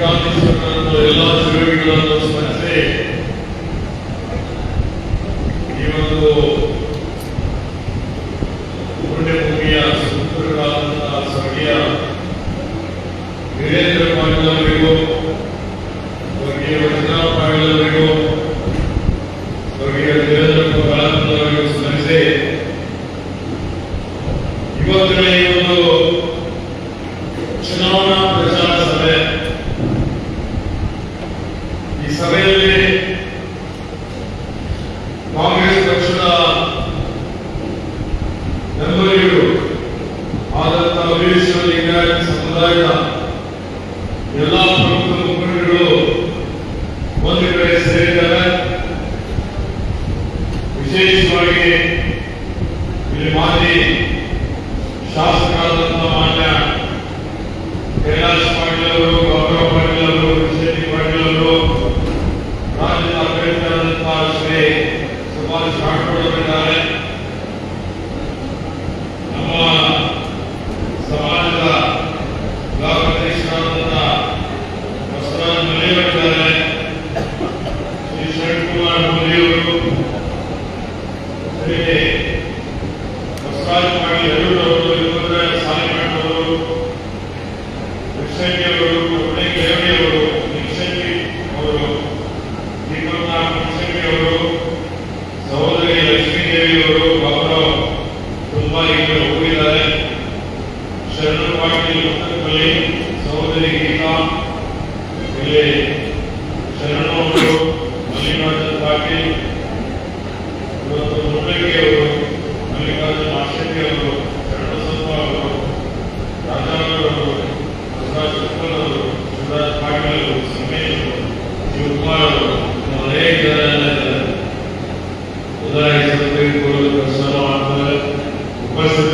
ಕಾಂಗ್ರೆಸ್ ಎಲ್ಲ ವಿರೋಧಿಗಳನ್ನು ಸ್ಮರಿಸಿ. ಈ ಒಂದು ಪುಣ್ಯಭೂಮಿಯ ಸುಂದರವಾದಂತಹ ಸ್ವರ್ಗೀಯ ವೀರೇಂದ್ರ ಪಾಟೀಲ್ ಅವರಿಗೂ ವೀರೇಶ್ವರ ಲಿಂಗಾಯತ ಸಮುದಾಯದ ಎಲ್ಲಾ ಪ್ರಮುಖ ಮುಖಂಡರು ಒಂದು ಕಡೆ ಸೇರಿದ್ದಾರೆ ವಿಶೇಷವಾಗಿ ಇಲ್ಲಿ ಮಾಜಿ ಶಾಸಕ Kuru Sada, Upasa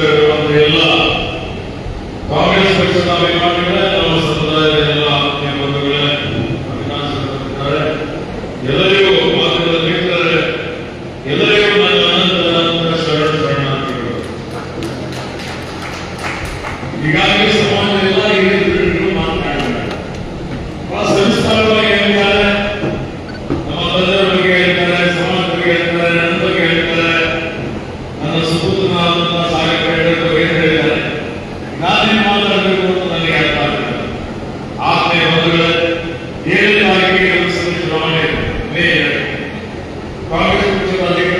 కాంగ్రెస్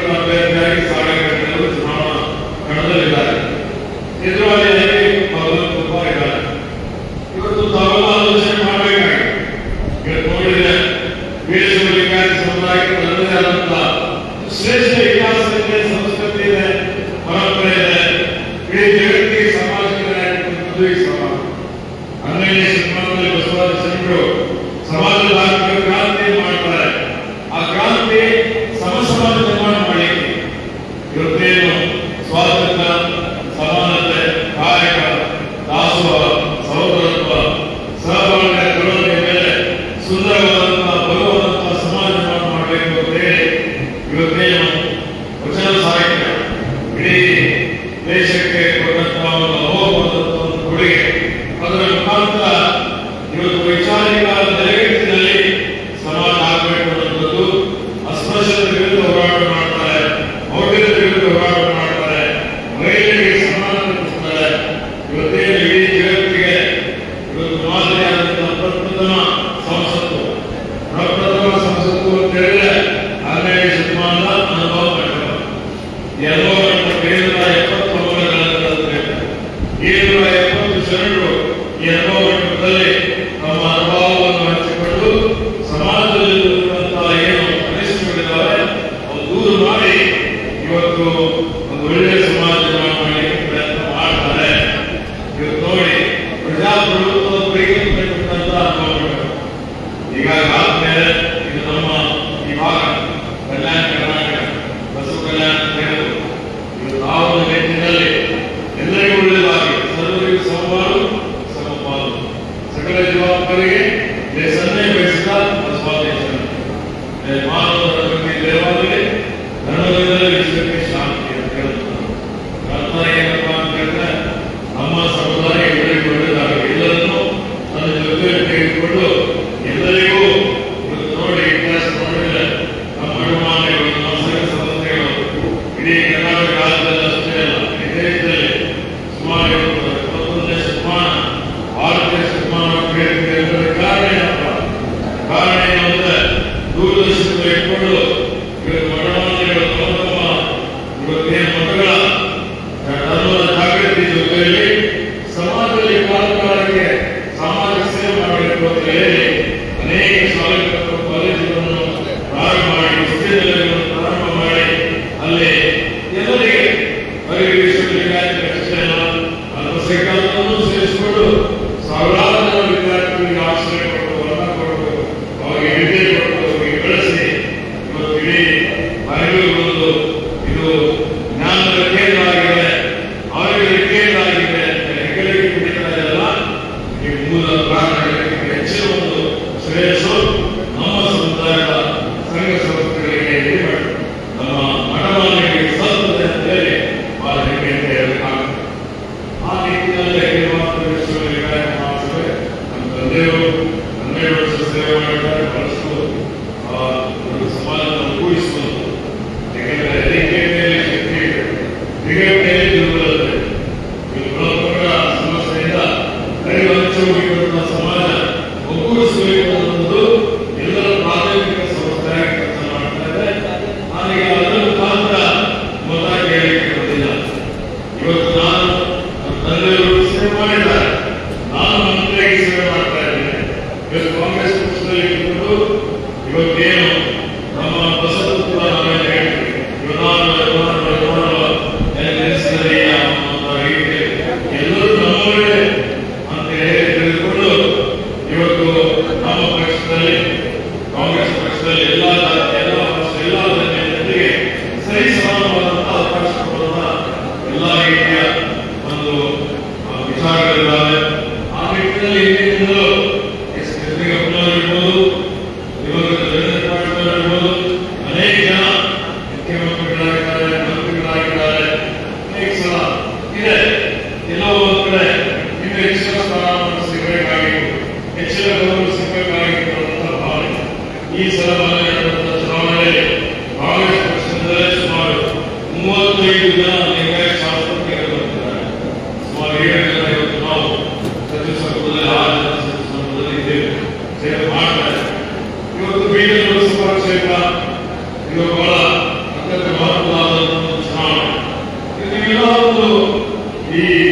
ನೀವೆಲ್ಲ ಒಂದು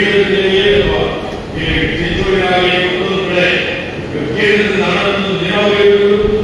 കേരളത്തിലെ നടന്നു നിലവിലുള്ള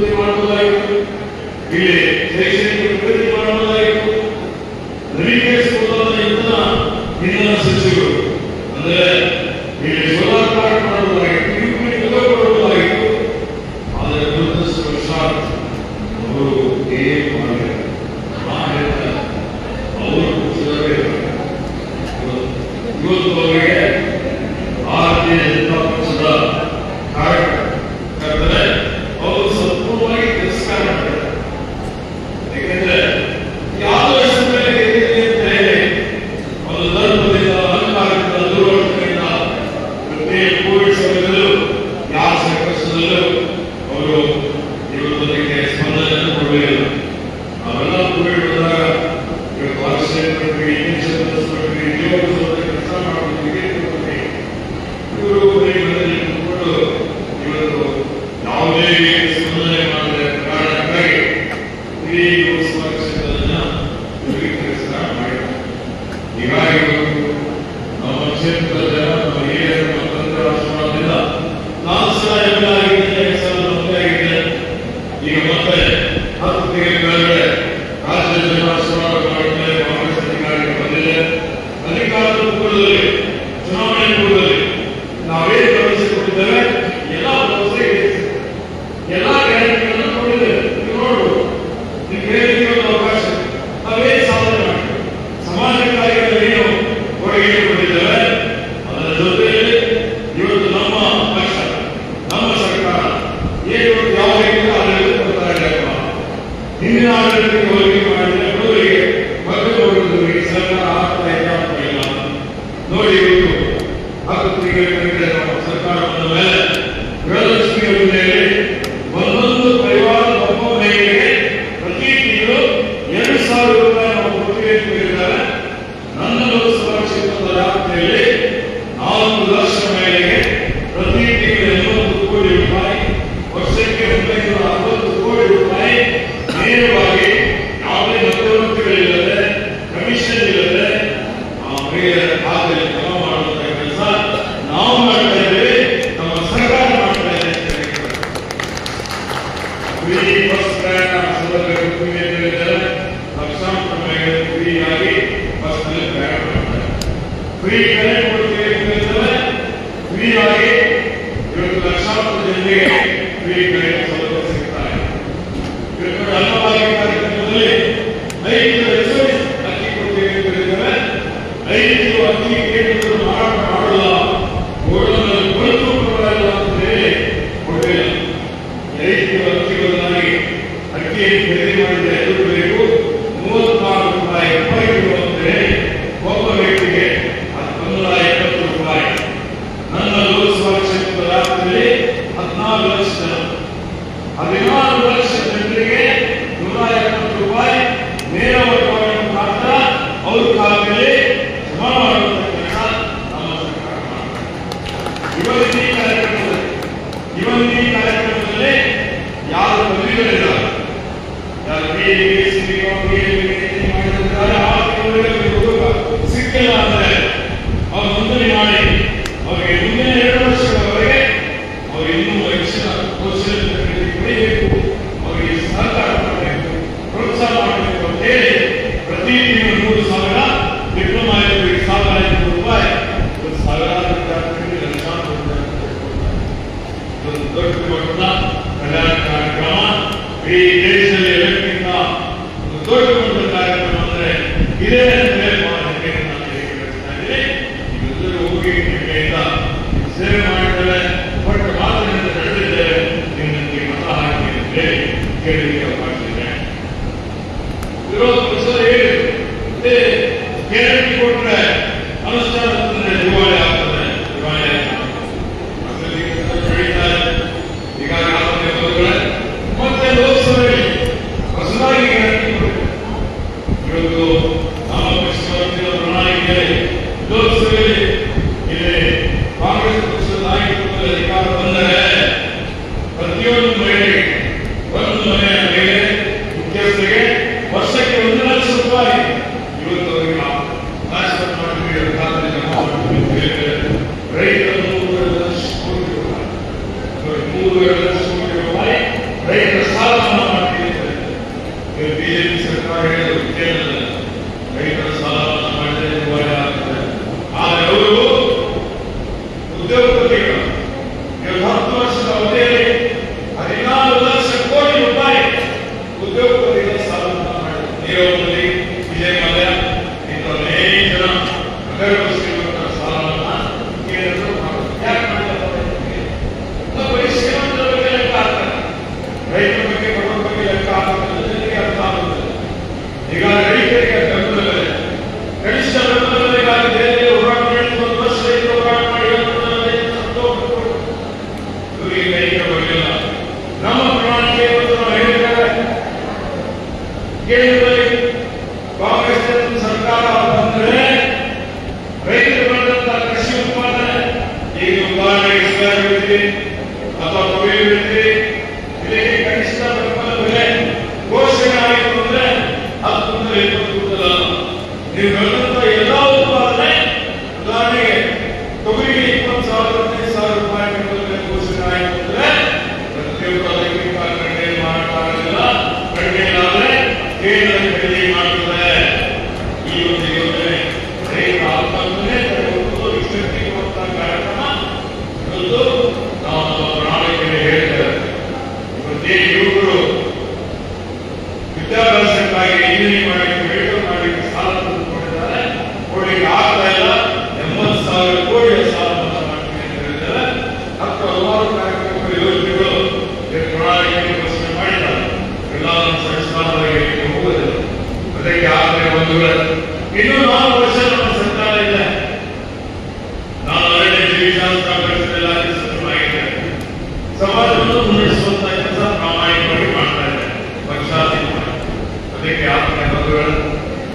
ಹೇಗೆ ಆದ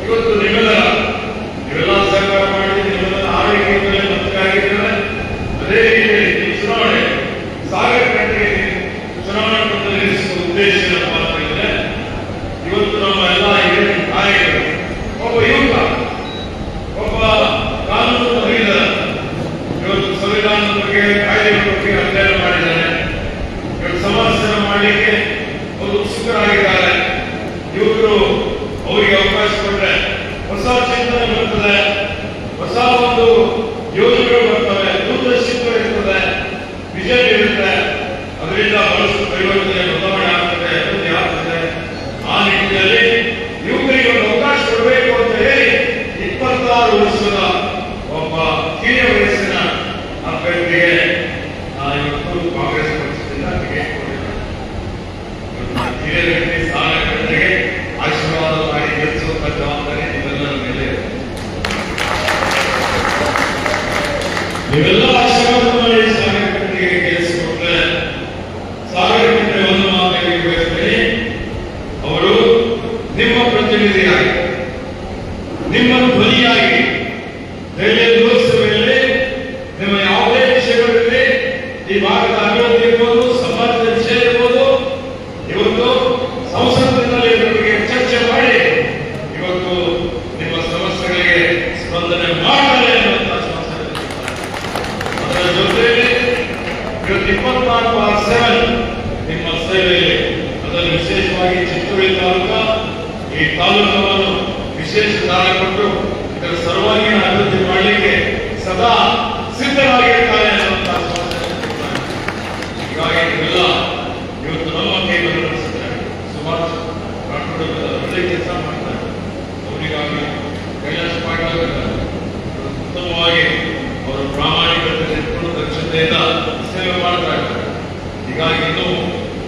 ಇವತ್ತು ನಿಮ್ಮೆಲ್ಲರ ಕೆಲಸ ಮಾಡಬೇಕಾಗ್ತದೆ ಹೀಗಾಗಿ ಇದು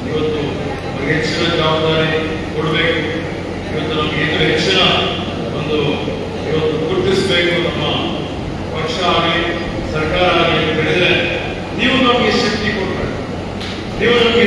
ಇವತ್ತು ಹೆಚ್ಚಿನ ಜವಾಬ್ದಾರಿ ಕೊಡಬೇಕು. ಇವತ್ತು ನಮಗೆ ಇನ್ನೂ ಹೆಚ್ಚಿನ ಒಂದು ಇವತ್ತು ಗುರುತಿಸಬೇಕು ನಮ್ಮ ಪಕ್ಷ ಆಗಲಿ, ಸರ್ಕಾರ ಆಗಲಿ ಬೆಳೆದರೆ ನೀವು ನಮಗೆ ಶಕ್ತಿ ಕೊಡಬೇಕು. ನೀವು ನಮಗೆ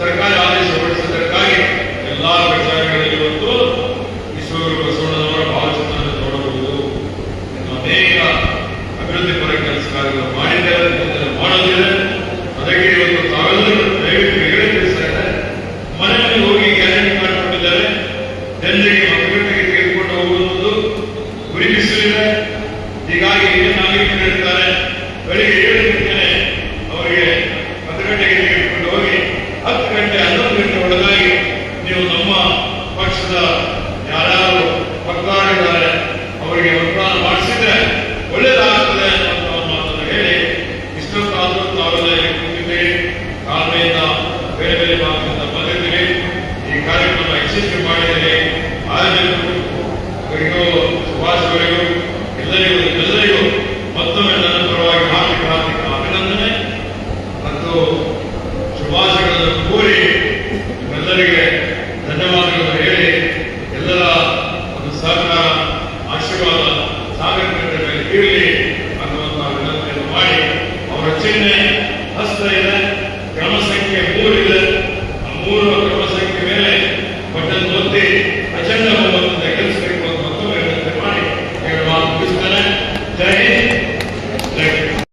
ಸರ್ಕಾರ ಆದೇಶ ಹೊರಡಿಸಿದ್ದಕ್ಕಾಗಿ ಎಲ್ಲ Take your money.